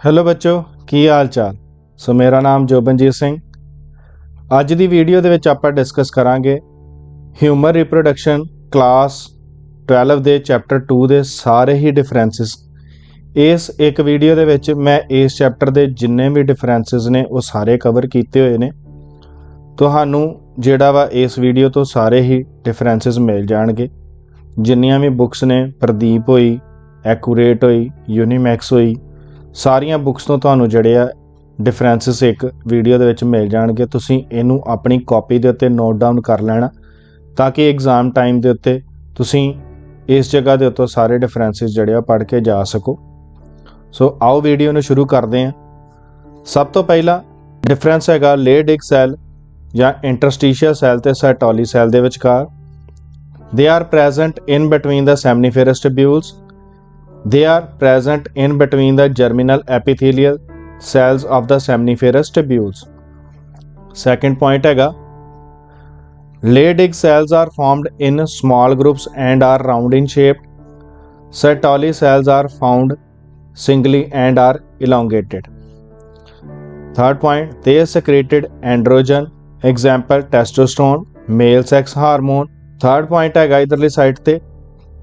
Hello ਬੱਚੋ, ਕੀ ਹਾਲ ਚਾਲ ਸੋ ਮੇਰਾ ਨਾਮ ਜੋਬਨਜੀਤ ਸਿੰਘ। ਅੱਜ ਦੀ ਵੀਡੀਓ ਦੇ ਵਿੱਚ ਆਪਾਂ ਡਿਸਕਸ ਕਰਾਂਗੇ ਹਿਊਮਨ ਰਿਪਰੋਡਕਸ਼ਨ ਕਲਾਸ 12 ਦੇ ਚੈਪਟਰ 2 ਦੇ ਸਾਰੇ ਹੀ ਡਿਫਰੈਂਸਸ। ਇਸ ਇੱਕ ਵੀਡੀਓ ਦੇ ਵਿੱਚ ਮੈਂ ਇਸ ਚੈਪਟਰ ਦੇ ਜਿੰਨੇ ਵੀ ਡਿਫਰੈਂਸਸ ਨੇ ਉਹ ਸਾਰੇ ਕਵਰ ਕੀਤੇ ਹੋਏ ਨੇ। ਤੁਹਾਨੂੰ ਜਿਹੜਾ ਵਾ ਇਸ ਵੀਡੀਓ ਤੋਂ ਸਾਰੇ ਹੀ ਡਿਫਰੈਂਸਸ ਮਿਲ ਜਾਣਗੇ। ਜਿੰਨੀਆਂ ਵੀ ਬੁੱਕਸ ਨੇ, ਪ੍ਰਦੀਪ ਹੋਈ, ਐਕੂਰੇਟ ਹੋਈ, ਯੂਨੀਮੈਕਸ ਹੋਈ ਸਾਰੀਆਂ ਬੁੱਕਸ ਤੋਂ ਤੁਹਾਨੂੰ ਜਿਹੜੇ ਆ ਡਿਫਰੈਂਸਸ ਇੱਕ ਵੀਡੀਓ ਦੇ ਵਿੱਚ ਮਿਲ ਜਾਣਗੇ। ਤੁਸੀਂ ਇਹਨੂੰ ਆਪਣੀ ਕਾਪੀ ਦੇ ਉੱਤੇ ਨੋਟ ਡਾਊਨ ਕਰ ਲੈਣਾ ਤਾਂ ਕਿ ਐਗਜ਼ਾਮ ਟਾਈਮ ਦੇ ਉੱਤੇ ਤੁਸੀਂ ਇਸ ਜਗ੍ਹਾ ਦੇ ਉੱਤੇ ਸਾਰੇ ਡਿਫਰੈਂਸਸ ਜਿਹੜੇ ਆ ਪੜ੍ਹ ਕੇ ਜਾ ਸਕੋ। ਸੋ ਆਓ ਵੀਡੀਓ ਨੂੰ ਸ਼ੁਰੂ ਕਰਦੇ ਹਾਂ। ਸਭ ਤੋਂ ਪਹਿਲਾਂ ਡਿਫਰੈਂਸ ਹੈਗਾ ਲੇਡ ਸੈੱਲ ਜਾਂ ਇੰਟਰਸਟੀਸ਼ੀਅਲ ਸੈੱਲ ਤੇ ਸੈਟੋਲੀ ਸੈੱਲ ਦੇ ਵਿਚਕਾਰ। They are present in between the seminiferous tubules they are present in between the germinal epithelial cells of the seminiferous tubules second point ਹੈਗਾ Leydig cells are formed in small groups and are round in shape. Sertoli cells are found singly and are elongated. Third point, they secreted androgen, example testosterone, male sex hormone. Third point ਹੈਗਾ ਇਧਰਲੀ side ਤੇ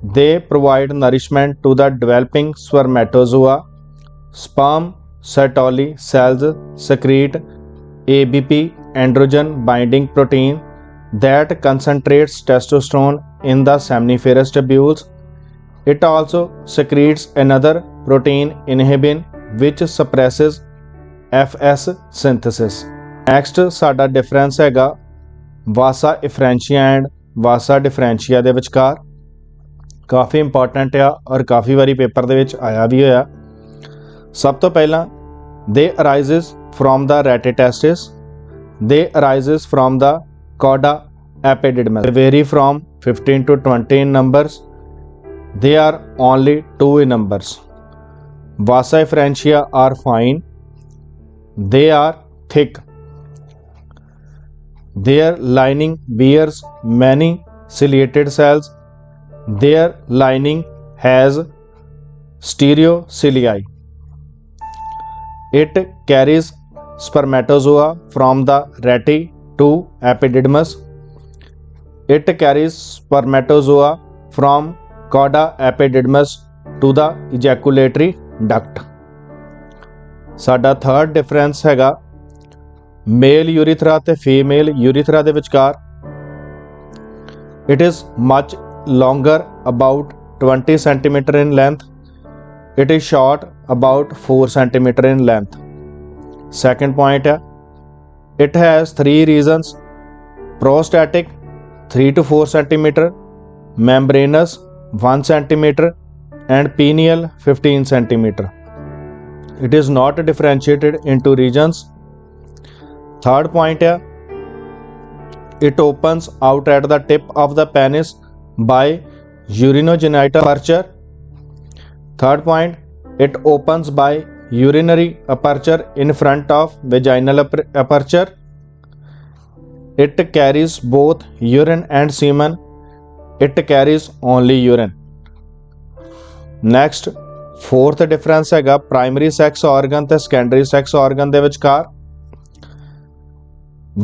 they provide nourishment to the developing spermatozoa. Sperm Sertoli cells secrete ABP androgen binding protein that concentrates testosterone in the seminiferous tubules. It also secretes another protein inhibin which suppresses FS synthesis. Next ਸਾਡਾ difference ਹੈਗਾ vasa ਇਫਰੈਂਸ਼ੀਆ and ਵਾਸਾ ਡਿਫਰੈਂਸ਼ੀਆ ਦੇ ਵਿਚਕਾਰ ਕਾਫੀ important ਆ ਔਰ ਕਾਫੀ ਵਾਰੀ paper ਦੇ ਵਿੱਚ ਆਇਆ ਵੀ ਹੋਇਆ ਸਭ ਤੋਂ ਪਹਿਲਾਂ ਦੇ ਅਰਾਈਜ਼ਸ from the rete testis they arises from the cauda epididymis. They vary from 15 to 20 in numbers. They are only two in numbers. Vasa efferentia are fine. They are thick. Their lining bears many ciliated cells. Their lining has stereocilia. It carries spermatozoa from the reti to epididymis. It carries spermatozoa from cauda epididymis to the ejaculatory duct. ਸਾਡਾ third difference ਹੈਗਾ male urethra ਤੇ female urethra ਦੇ ਵਿਚਕਾਰ it is much longer about 20 centimeter in length. It is short about 4 centimeter in length. Second point it has three regions. Prostatic 3 to 4 centimeter. Membranous 1 centimeter. And pineal 15 centimeter. It is not differentiated into regions. Third point it opens out at the tip of the penis by urinogenital aperture third point it opens by urinary aperture in front of vaginal ap- aperture it carries both urine and semen it carries only urine next fourth difference ਹੈਗਾ primary sex organ ਤੇ secondary sex organ ਦੇ ਵਿਚਕਾਰ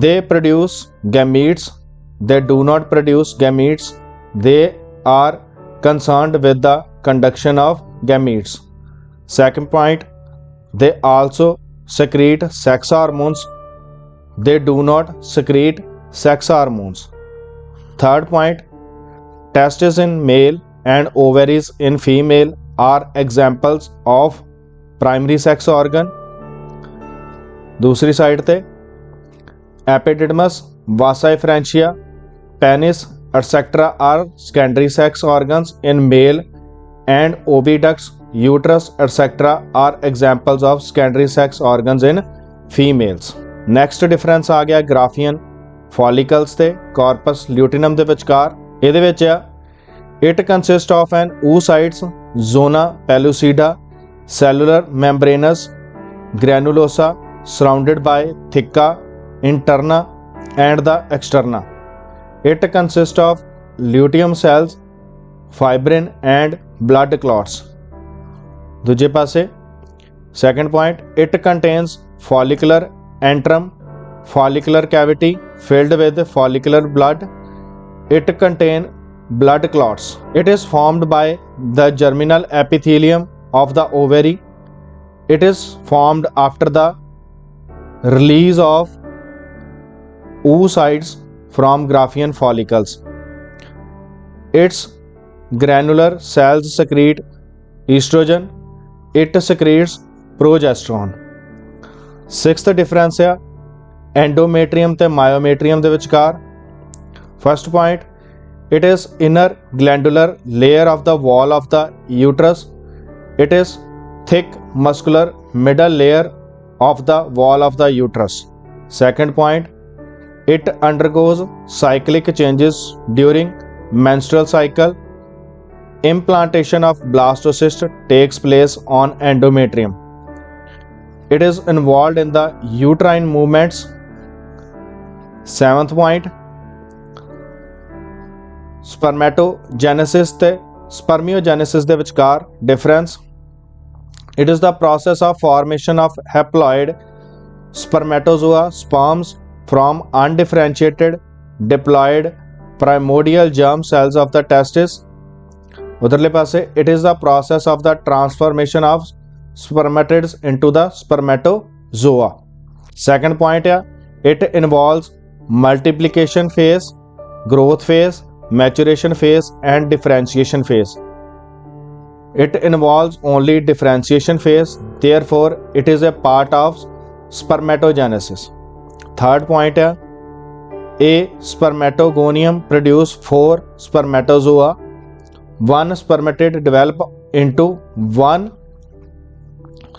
they produce gametes they do not produce gametes they are concerned with the conduction of gametes. Second point, they also secrete sex hormones. They do not secrete sex hormones. Third point, testes in male and ovaries in female are examples of primary sex organ. दूसरी side epididymis epididymis vasa efferentia penis etc. are secondary sex organs in male and oviducts, uterus, etc. are examples of secondary sex organs in females. Next difference ਆ ਗਿਆ ਗ੍ਰਾਫੀਅਨ ਫੋਲਿਕਲਸ ਤੇ corpus ਲਿਊਟਿਨਮ ਦੇ ਵਿਚਕਾਰ ਇਹਦੇ ਵਿੱਚ ਆ it consist of an oocytes zona pellucida cellular membranes granulosa surrounded by theca interna and the externa It consists of luteum cells, fibrin, and blood clots. Dujepase. Second point, it contains follicular antrum, follicular cavity filled with follicular blood. It contains blood clots. It is formed by the germinal epithelium of the ovary. It is formed after the release of oocytes from Graafian follicles. Its granular cells secrete estrogen. It secretes progesterone. Sixth difference ਹੈ endometrium ਤੇ myometrium ਦੇ ਵਿਚਕਾਰ first point it is inner glandular layer of the wall of the uterus it is thick muscular middle layer of the wall of the uterus second point it undergoes cyclic changes during menstrual cycle implantation of blastocyst takes place on endometrium it is involved in the uterine movements seventh point spermatogenesis ਤੇ spermiogenesis ਦੇ ਵਿਚਕਾਰ difference it is the process of formation of haploid spermatozoa sperms from undifferentiated diploid primordial germ cells of the testis. It is the process of the transformation of spermatids into the spermatozoa. Second point, yeah, it involves multiplication phase, growth phase, maturation phase and differentiation phase. It involves only differentiation phase, therefore it is a part of spermatogenesis. Third point है a spermatogonium produce four spermatozoa one spermatid develop into one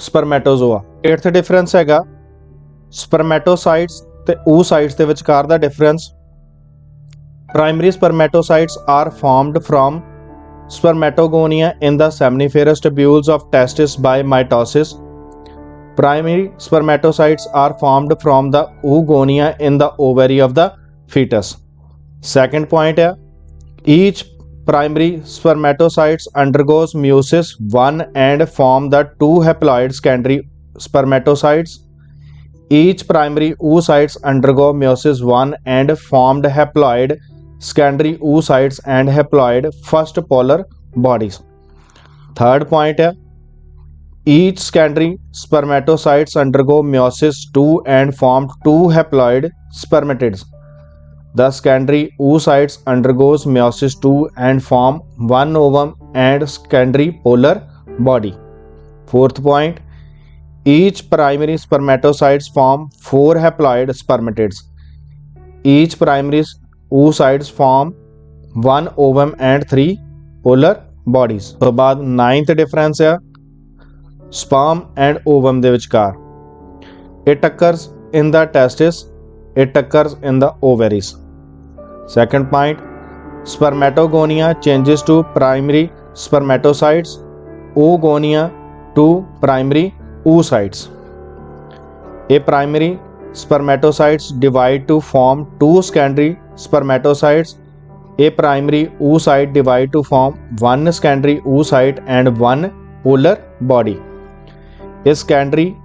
spermatozoa eighth difference ਹੈਗਾ spermatocytes ਤੇ oocytes ਦੇ ਵਿਚਕਾਰ ਦਾ difference primary spermatocytes are formed from spermatogonia in the seminiferous tubules of testis by mitosis primary spermatocytes are formed from the oogonia in the ovary of the fetus. Second point each primary spermatocytes undergoes meiosis 1 and form the two haploid secondary spermatocytes. Each primary oocytes undergo meiosis 1 and formed haploid secondary oocytes and haploid first polar bodies. Third point each secondary spermatocytes undergo meiosis 2 and form two haploid spermatids. The secondary oocytes undergoes meiosis 2 and form one ovum and secondary polar body. Fourth point, each primary spermatocytes form four haploid spermatids. Each primary oocytes form one ovum and three polar bodies. तो बाद ninth difference है sperm and ovum ਦੇ ਵਿਚਕਾਰ it occurs in the testis it occurs in the ovaries second point spermatogonia changes to primary spermatocytes oogonia to primary oocytes a primary spermatocytes divide to form two secondary spermatocytes a primary oocyte divide to form one secondary oocyte and one polar body a secondary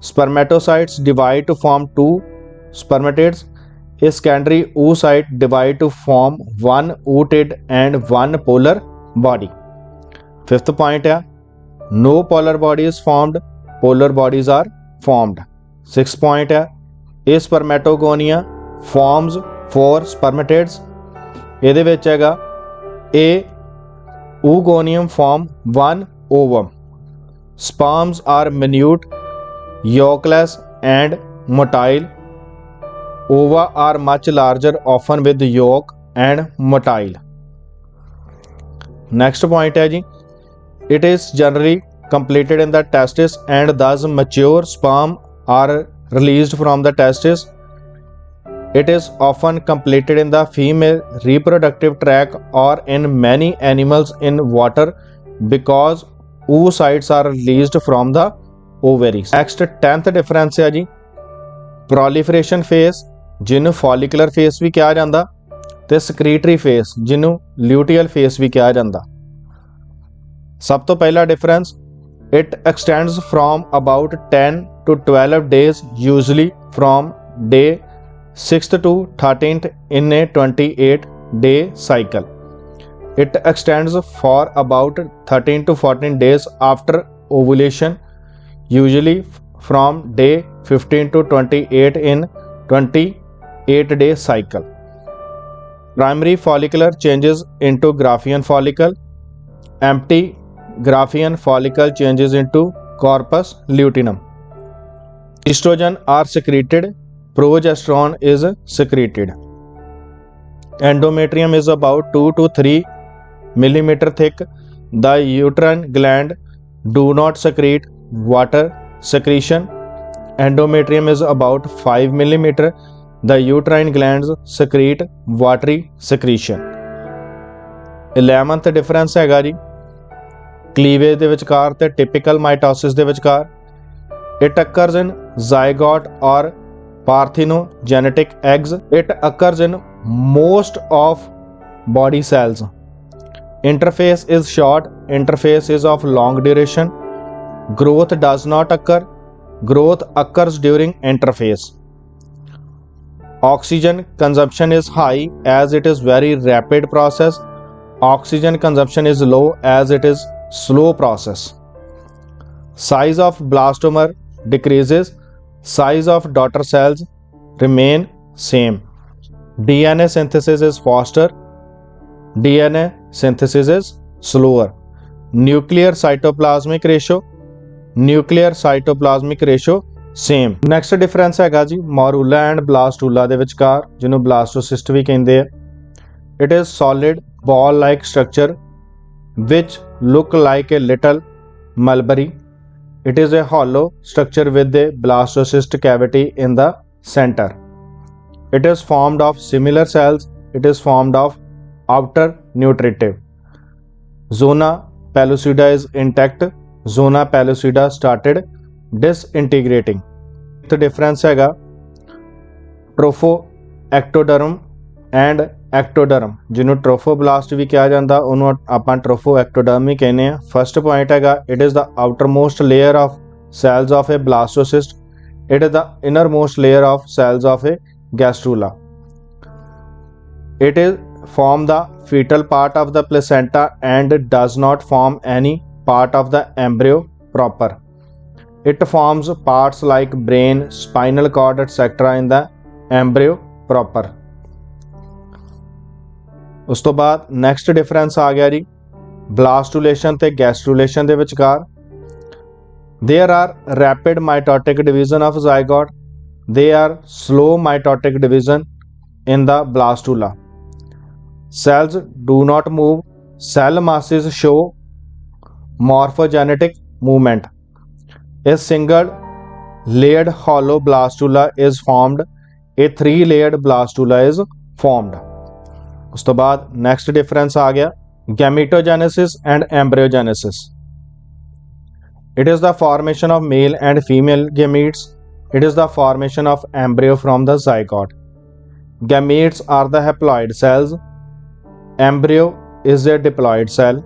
spermatocytes divide to form two spermatids a secondary oocyte divide to form one ootid and one polar body fifth point है no polar body is formed polar bodies are formed sixth point है a spermatogonia forms four spermatids ਇਹਦੇ ਵਿੱਚ ਹੈਗਾ a oogonium form one ovum sperms are minute yolkless and motile. Ova are much larger often with yolk and motile. Next point ਜੀ it is generally completed in the testis and thus mature sperm are released from the testis. It is often completed in the female reproductive tract or in many animals in water because oocytes are released from the ovaries next 10th difference ਹੈ ਜੀ proliferation phase ਜਿਹਨੂੰ follicular phase ਵੀ ਕਿਹਾ ਜਾਂਦਾ ਤੇ secretory phase ਜਿਹਨੂੰ luteal phase ਵੀ ਕਿਹਾ ਜਾਂਦਾ ਸਭ ਤੋਂ ਪਹਿਲਾ difference It extends from about 10 to 12 days, usually from day 6th to 13th in a 28 day cycle. It extends for about 13 to 14 days after ovulation, usually from day 15 to 28 in 28 day cycle. Primary follicular changes into Graafian follicle. Empty Graafian follicle changes into corpus luteum. Estrogen are secreted. Progesterone is secreted. Endometrium is about 2 to 3 millimeter thick. The uterine gland do not secrete water secretion. Endometrium is about 5 millimeter. The uterine glands secrete watery secretion. 11th difference ਹੈਗਾ ਜੀ ਕਲੀਵੇਜ ਦੇ ਵਿਚਕਾਰ ਤੇ typical ਮਾਈਟੋਸਿਸ ਦੇ ਵਿਚਕਾਰ it occurs in zygote or parthenogenetic eggs it occurs in most of body cells interface is short interface is of long duration. Growth does not occur growth occurs during interface. Oxygen consumption is high as it is very rapid process. Oxygen consumption is low as it is slow process. Size of blastoma decreases. Size of daughter cells remain same. Dna synthesis is faster. Dna synthesis is slower nuclear cytoplasmic ratio nuclear cytoplasmic ratio same next difference ਹੈਗਾ ਜੀ ਮੋਰੂਲਾ and ਬਲਾਸਟੂਲਾ ਦੇ ਵਿਚਕਾਰ ਜਿਹਨੂੰ ਬਲਾਸਟੋਸਿਸਟ ਵੀ ਕਹਿੰਦੇ ਆ it is solid ball like structure which look like a little mulberry it is a hollow structure with a blastocyst cavity in the center. It is formed of similar cells. It is formed of outer nutritive. Zona pellucida is intact. Zona pellucida started disintegrating. The difference ਹੈਗਾ trophoectoderm and ectoderm ਜਿਹਨੂੰ trophoblast ਵੀ ਕਿਹਾ ਜਾਂਦਾ ਉਹਨੂੰ ਆਪਾਂ ਟ੍ਰੋਫੋਐਕਟੋਡਰਮ ਹੀ ਕਹਿੰਦੇ ਆ first point ਹੈਗਾ it is the outermost layer of cells of a blastocyst it is the innermost layer of cells of a gastrula it is form the fetal part of the placenta and does not form any part of the embryo proper it forms parts like brain spinal cord etc in the embryo proper ਉਸ ਤੋਂ ਬਾਅਦ next difference ਆ ਗਿਆ ਜੀ ਬਲਾਸਟੂਲੇਸ਼ਨ ਤੇ ਗੈਸਟ੍ਰੂਲੇਸ਼ਨ ਦੇ ਵਿਚਕਾਰ there are rapid mitotic division of zygote they are slow mitotic division in the blastula cells do not move cell masses show morphogenetic movement a single layered hollow blastula is formed a three layered blastula is formed ਉਸ ਤੋਂ ਬਾਅਦ next difference ਆ ਗਿਆ ਗੈਮੀਟੋਜੈਨੇਸਿਸ and ਐਮਬ੍ਰਿਓਜੈਨੇਸਿਸ It is the formation of male and female gametes. It is the formation of embryo from the zygote. Gametes are the haploid cells. Embryo is a diploid cell.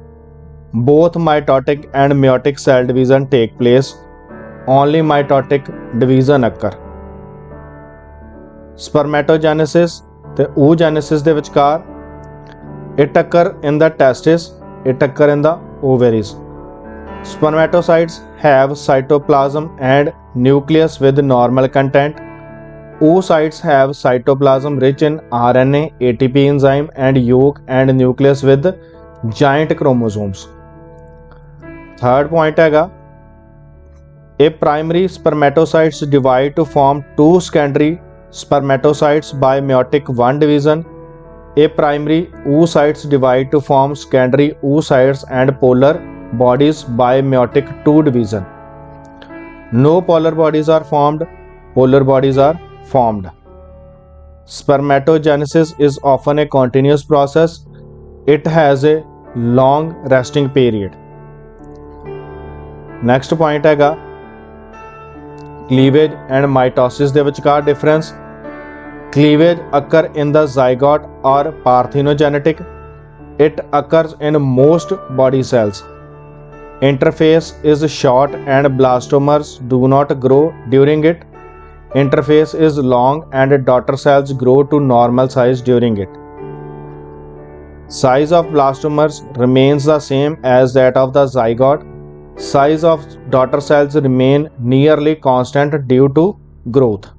Both mitotic and meiotic cell division take place. Only mitotic division occur. Spermatogenesis ਤੇ oogenesis ਦੇ ਵਿਚਕਾਰ it occur in the testis, it occur in the ovaries. Spermatocytes have cytoplasm and nucleus with normal content. Oocytes have cytoplasm rich in RNA, ATP enzyme, and yolk and nucleus with giant chromosomes. Third point ਹੈਗਾ A primary spermatocytes divide to form two secondary spermatocytes by meiotic 1 division. A primary oocytes divide to form secondary oocytes and polar bodies by meiotic 2 division. No polar bodies are formed, polar bodies are formed. Spermatogenesis is often a continuous process. It has a long resting period. Next point ਹੈਗਾ cleavage and mitosis ਦੇ ਵਿਚਕਾਰ difference. Cleavage occur in the zygote or parthenogenetic. It occurs in most body cells. interface is short and blastomers do not grow during it interface is long and daughter cells grow to normal size during it. Size of blastomers remains the same as that of the zygote. Size of daughter cells remain nearly constant due to growth.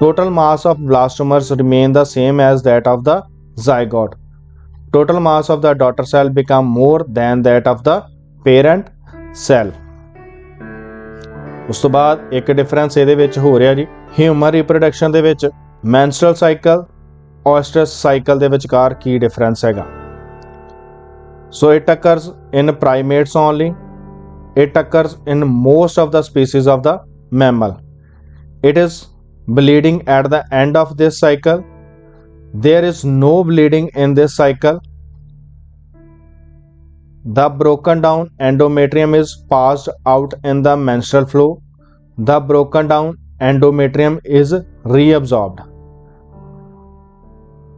Total mass of blastomers remain the same as that of the zygote. Total mass of the daughter cell become more than that of the parent cell ਉਸ ਤੋਂ ਬਾਅਦ ਇੱਕ difference ਇਹਦੇ ਵਿੱਚ ਹੋ ਰਿਹਾ ਜੀ human reproduction ਦੇ ਵਿੱਚ ਮੈਂਸਟਰਲ ਸਾਈਕਲ ਔਸਟਰਸ ਸਾਈਕਲ ਦੇ ਵਿਚਕਾਰ ਕੀ ਡਿਫਰੈਂਸ ਹੈਗਾ so it occurs in primates only it occurs in most of the species of the mammal it is bleeding at the end of this cycle there is no bleeding in this cycle the broken down endometrium is passed out in the menstrual flow the broken down endometrium is reabsorbed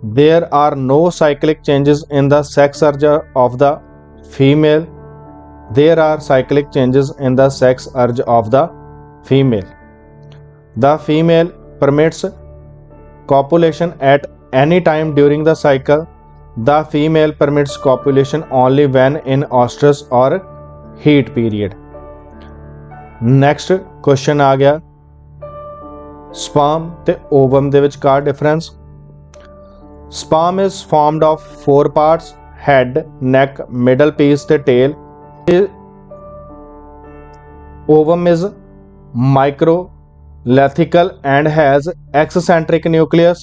there are no cyclic changes in the sex urge of the female there are cyclic changes in the sex urge of the female. The female permits copulation at any time during the cycle The female permits copulation only when in ostrus or heat period. Next question ਆ ਗਿਆ sperm ਤੇ ovum ਦੇ ਵਿਚਕਾਰ difference. Sperm is formed of four parts: head, neck, middle piece ਤੇ tail. ovum is microlithical and has excentric nucleus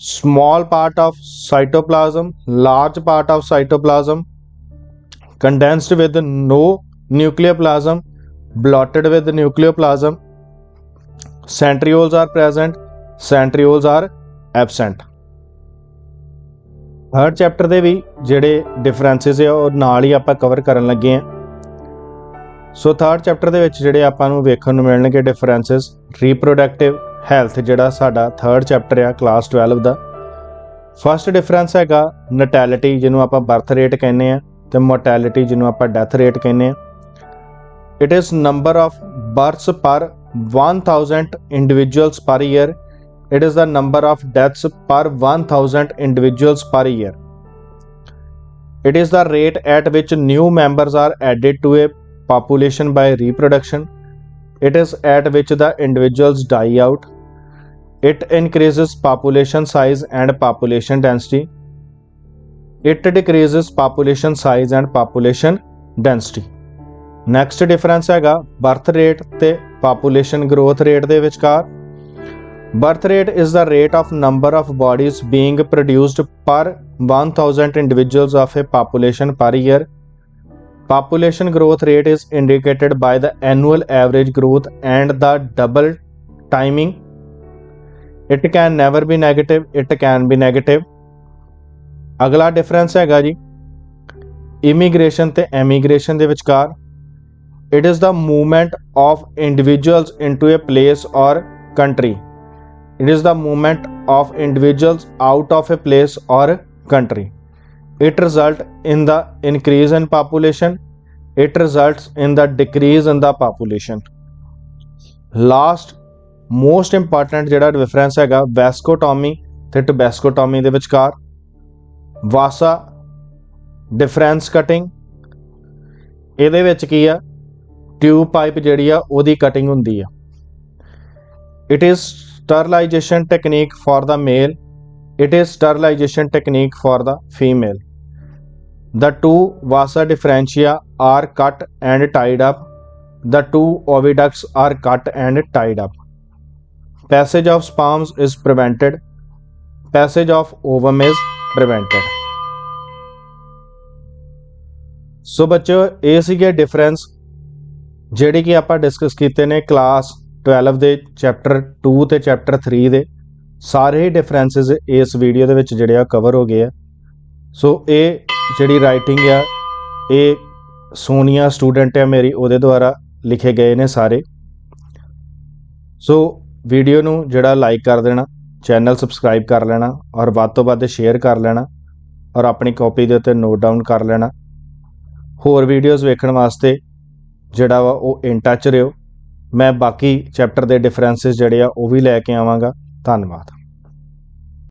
Small part of cytoplasm large part of cytoplasm condensed with no nucleoplasm blotted with nucleoplasm centrioles are present centrioles are absent third chapter ਦੇ ਵੀ ਜਿਹੜੇ differences ਆ ਉਹ ਨਾਲ ਹੀ ਆਪਾਂ cover ਕਰਨ ਲੱਗੇ ਆ ਸੋ ਥਰਡ ਚੈਪਟਰ ਦੇ ਵਿੱਚ ਜਿਹੜੇ ਆਪਾਂ ਨੂੰ ਵੇਖਣ ਨੂੰ ਮਿਲਣਗੇ ਡਿਫਰੈਂਸਸ ਰੀਪਰੋਡਕਟਿਵ ਹੈਲਥ ਜਿਹੜਾ ਸਾਡਾ 3rd ਚੈਪਟਰ ਆ ਕਲਾਸ 12 ਦਾ ਫਰਸਟ ਡਿਫਰੈਂਸ ਹੈਗਾ ਨਟੈਲਿਟੀ ਜਿਹਨੂੰ ਆਪਾਂ ਬਰਥ ਰੇਟ ਕਹਿੰਦੇ ਆ ਤੇ ਮੋਰਟੈਲਿਟੀ ਜਿਹਨੂੰ ਆਪਾਂ ਡੈਥ ਰੇਟ ਕਹਿੰਦੇ ਆ it is number of births per 1000 individuals per year it is the number of deaths per 1000 individuals per year it is the rate at which new members are added to a population by reproduction it is at which the individuals die out It increases population size and population density. It decreases population size and population density. Next difference ਹੈਗਾ birth rate ਤੇ population growth rate ਦੇ ਵਿਚਕਾਰ birth rate is the rate of number of bodies being produced per 1000 individuals of a population per year population growth rate is indicated by the annual average growth and the double timing double timing it can never be negative it can be negative ਅਗਲਾ difference ਹੈਗਾ ਜੀ immigration ਤੇ emigration ਦੇ ਵਿਚਕਾਰ it is the movement of individuals into a place or country it is the movement of individuals out of a place or country it results in the increase in population it results in the decrease in the population last most important ਜਿਹੜਾ difference ਹੈਗਾ vasectomy ਤੇ ਟਬੈਸਕੋਟੋਮੀ ਦੇ ਵਿਚਕਾਰ ਵਾਸਾ difference cutting ਇਹਦੇ ਵਿੱਚ ਕੀ ਆ tube pipe ਜਿਹੜੀ ਆ ਉਹਦੀ ਕਟਿੰਗ ਹੁੰਦੀ ਆ it is sterilization technique for the male it is sterilization technique for the female The two vasa differentia are cut and tied up. The two oviducts are cut and tied up. Passage of sperms is prevented. Passage of ovum is prevented. So ਬੱਚਿਓ ਇਹ ਸੀਗੇ difference ਜਿਹੜੇ ਕਿ ਆਪਾਂ discuss ਕੀਤੇ ਨੇ class 12 ਦੇ chapter 2 ਤੇ ਚੈਪਟਰ 3 ਦੇ। ਸਾਰੇ ਹੀ ਡਿਫਰੈਂਸਸ ਇਸ ਵੀਡੀਓ ਦੇ ਵਿੱਚ ਜਿਹੜੇ ਆ ਕਵਰ ਹੋ ਗਏ ਆ। ਸੋ ਇਹ ਜਿਹੜੀ ਰਾਈਟਿੰਗ ਆ, ਇਹ ਸੋਨੀਆ ਸਟੂਡੈਂਟ ਆ ਮੇਰੀ, ਉਹਦੇ ਦੁਆਰਾ ਲਿਖੇ ਗਏ ਨੇ ਸਾਰੇ। ਸੋ ਵੀਡੀਓ ਨੂੰ ਜਿਹੜਾ ਲਾਈਕ ਕਰ ਦੇਣਾ ਚੈਨਲ ਸਬਸਕ੍ਰਾਈਬ ਕਰ ਲੈਣਾ ਔਰ ਵੱਧ ਤੋਂ ਵੱਧ ਸ਼ੇਅਰ ਕਰ ਲੈਣਾ ਔਰ ਆਪਣੀ ਕਾਪੀ ਦੇ ਉੱਤੇ ਨੋਟ ਡਾਊਨ ਕਰ ਲੈਣਾ। ਹੋਰ ਵੀਡੀਓਜ਼ ਵੇਖਣ ਵਾਸਤੇ ਜਿਹੜਾ ਵਾ ਉਹ ਇਨ ਟੱਚ ਰਹੋ। ਮੈਂ ਬਾਕੀ ਚੈਪਟਰ ਦੇ ਡਿਫਰੈਂਸਸ ਜਿਹੜੇ ਆ ਉਹ ਵੀ ਲੈ ਕੇ ਆਵਾਂਗਾ। ਧੰਨਵਾਦ।